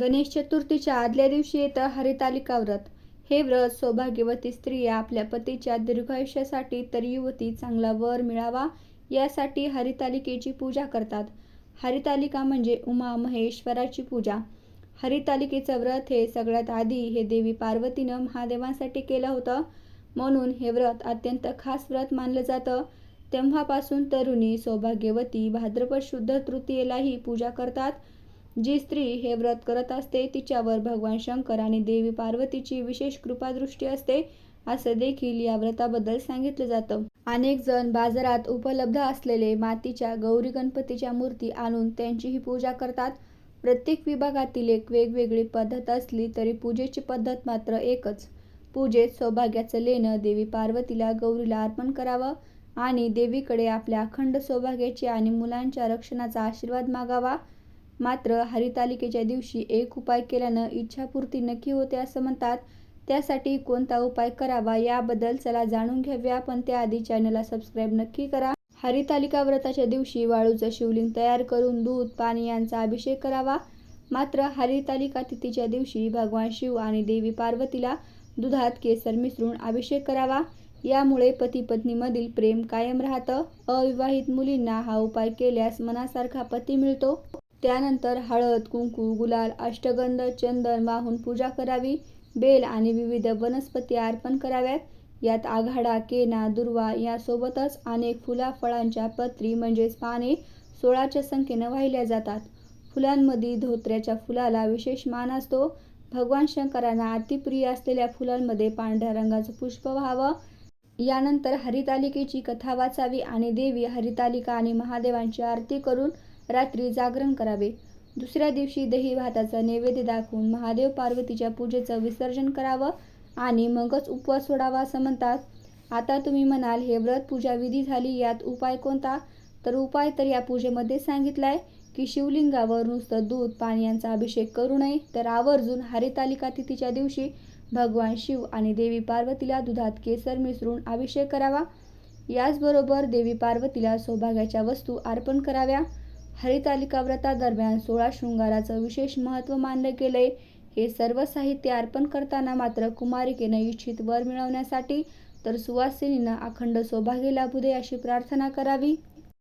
गणेश चतुर्थीच्या आदल्या दिवशी येतं हरितालिका व्रत. हे व्रत सौभाग्यवती स्त्रिया आपल्या पतीच्या दीर्घायुष्यासाठी तर युवती चांगला वर मिळावा यासाठी हरितालिकेची पूजा करतात. हरितालिका म्हणजे उमा महेश्वराची पूजा. हरितालिकेचं व्रत हे सगळ्यात आधी हे देवी पार्वतीनं महादेवांसाठी केलं होतं. म्हणून हे व्रत अत्यंत खास व्रत मानलं जातं. तेव्हापासून तरुणी सौभाग्यवती भाद्रपद शुद्ध तृतीयेलाही पूजा करतात. जी स्त्री हे व्रत करत असते तिच्यावर भगवान शंकर आणि देवी पार्वतीची विशेष कृपादृष्टी असते असं देखील या व्रताबद्दल सांगितलं जातं. अनेक जण बाजारात उपलब्ध असलेले मातीच्या गौरी गणपतीच्या मूर्ती आणून त्यांचीही पूजा करतात. प्रत्येक विभागातील एक वेगवेगळी पद्धत असली तरी पूजेची पद्धत मात्र एकच. पूजेत सौभाग्याचं लेणं देवी पार्वतीला गौरीला अर्पण करावं आणि देवीकडे आपल्या अखंड सौभाग्याची आणि मुलांच्या रक्षणाचा आशीर्वाद मागावा. मात्र हरितालिकेच्या दिवशी एक उपाय केल्यानं इच्छापूर्ती नक्की होते असं म्हणतात. त्यासाठी कोणता उपाय करावा याबद्दल चला जाणून घ्याव्या. पण त्याआधी चॅनलला सबस्क्राईब नक्की करा. हरितालिका व्रताच्या दिवशी वाळूचं शिवलिंग तयार करून दूध पाणी यांचा अभिषेक करावा. मात्र हरितालिका तिथीच्या दिवशी भगवान शिव आणि देवी पार्वतीला दुधात केसर मिसळून अभिषेक करावा. यामुळे पती पत्नीमधील प्रेम कायम राहतं. अविवाहित मुलींना हा उपाय केल्यास मनासारखा पती मिळतो. त्यानंतर हळद कुंकू गुलाल अष्टगंध चंदन वाहून पूजा करावी. बेल आणि विविध वनस्पती अर्पण कराव्यात. यात आघाडा केना दुर्वा यासोबतच अनेक फुला फळांच्या पत्री म्हणजेच पाने सोळाच्या संख्येनं वाहिल्या जातात. फुलांमध्ये धोत्र्याच्या फुलाला विशेष मान असतो. भगवान शंकरांना अतिप्रिय असलेल्या फुलांमध्ये पांढऱ्या रंगाचं पुष्प व्हावं. यानंतर हरितालिकेची कथा वाचावी आणि देवी हरितालिका आणि महादेवांची आरती करून रात्री जागरण करावे. दुसऱ्या दिवशी दही भाताचा नैवेद्य दाखवून महादेव पार्वतीच्या पूजेचं विसर्जन करावं आणि मगच उपवास सोडावा असं म्हणतात. आता तुम्ही म्हणाल हे व्रत पूजा विधी झाली यात उपाय कोणता? तर उपाय तर या पूजेमध्ये सांगितलाय की शिवलिंगावर नुसतं दूध पाणी यांचा अभिषेक करू नये तर आवर्जून हरितालिका तिथीच्या दिवशी भगवान शिव आणि देवी पार्वतीला दुधात केसर मिसळून अभिषेक करावा. याचबरोबर देवी पार्वतीला सौभाग्याच्या वस्तू अर्पण कराव्या. हरितालिका व्रतादरम्यान सोळा शृंगाराचं विशेष महत्त्व मानलं गेलंय हे सर्व साहित्य अर्पण करताना मात्र कुमारिकेनं इच्छित वर मिळवण्यासाठी तर सुवासिनीनं अखंड सौभाग्य लाभू दे अशी प्रार्थना करावी.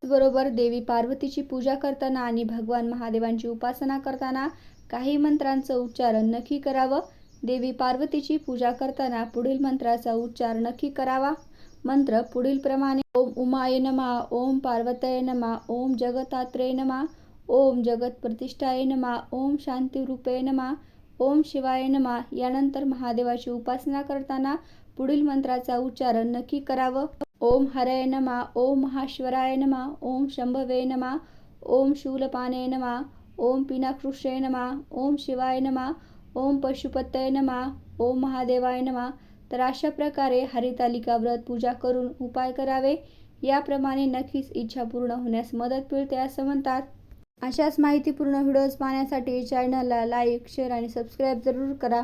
बरोबर देवी पार्वतीची पूजा करताना आणि भगवान महादेवांची उपासना करताना काही मंत्रांचं उच्चारण नक्की करावं. देवी पार्वतीची पूजा करताना पुढील मंत्राचा उच्चार नक्की करावा. मंत्र पुढील प्रमाणे ओम उमाय नमा ओम पार्वतय नमा ओम जगतात्रे नमा ओम जगत प्रतिष्ठाय नमा ओम शांतिरूपे नमा ओम शिवाय नमा यानंतर महादेवाची उपासना करताना पुढील मंत्राचा उच्चारण नक्की करावं ओम हरय नमा ओम महाश्वराय नमा ओम शंभवे नमा ओम शूलपाने नमा ओम पिनाकृष्य नमा ओम शिवाय नमा ओम पशुपतय नमा ओम महादेवाय नमा तर अशा प्रकारे हरितालिका व्रत पूजा करून उपाय करावे. याप्रमाणे नक्कीच इच्छा पूर्ण होण्यास मदत मिळते असं म्हणतात. अशाच माहितीपूर्ण व्हिडिओज पाहण्यासाठी चॅनलला लाईक शेअर आणि सबस्क्राईब जरूर करा.